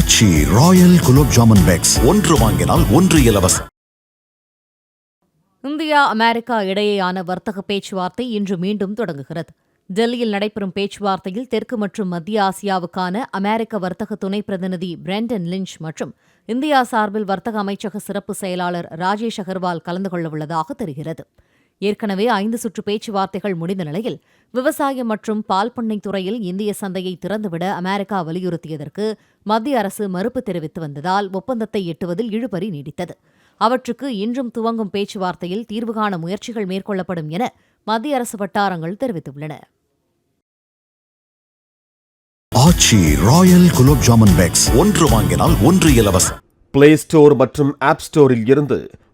Aachi royal gulab jamun packs. ஒன்று வாங்கினால் ஒன்று இலவசம். இந்தியா அமெரிக்கா இடையேயான வர்த்தக பேச்சுவார்த்தை இன்று மீண்டும் தொடங்குகிறது. டெல்லியில் நடைபெறும் பேச்சுவார்த்தையில் தெற்கு மற்றும் மத்திய ஆசியாவுக்கான அமெரிக்க வர்த்தக துணை பிரதிநிதி பிரெண்டன் லிஞ்ச் மற்றும் இந்தியா சார்பில் வர்த்தக அமைச்சக சிறப்பு செயலாளர் ராஜேஷ் அகர்வால் கலந்து கொள்ளவுள்ளதாக தெரிகிறது. ஏற்கனவே ஐந்து சுற்று பேச்சுவார்த்தைகள் முடிந்த நிலையில் விவசாயம் மற்றும் பால் பண்ணை துறையில் இந்திய சந்தையை திறந்துவிட அமெரிக்கா வலியுறுத்தியதற்கு மத்திய அரசு மறுப்பு தெரிவித்து வந்ததால் ஒப்பந்தத்தை எட்டுவதில் இழுபறி நீடித்தது. அவற்றுக்கு இன்றும் துவங்கும் பேச்சுவார்த்தையில் தீர்வு காண முயற்சிகள் மேற்கொள்ளப்படும் என மத்திய அரசு வட்டாரங்கள் தெரிவித்துள்ளன. ஆச்சி ராயல் குலோப் ஜாமுன் பேக்ஸ் ஒன்று வாங்கினால் ஒன்று இலவசம். பிளே ஸ்டோர் மற்றும் ஆப் ஸ்டோரில் இருந்து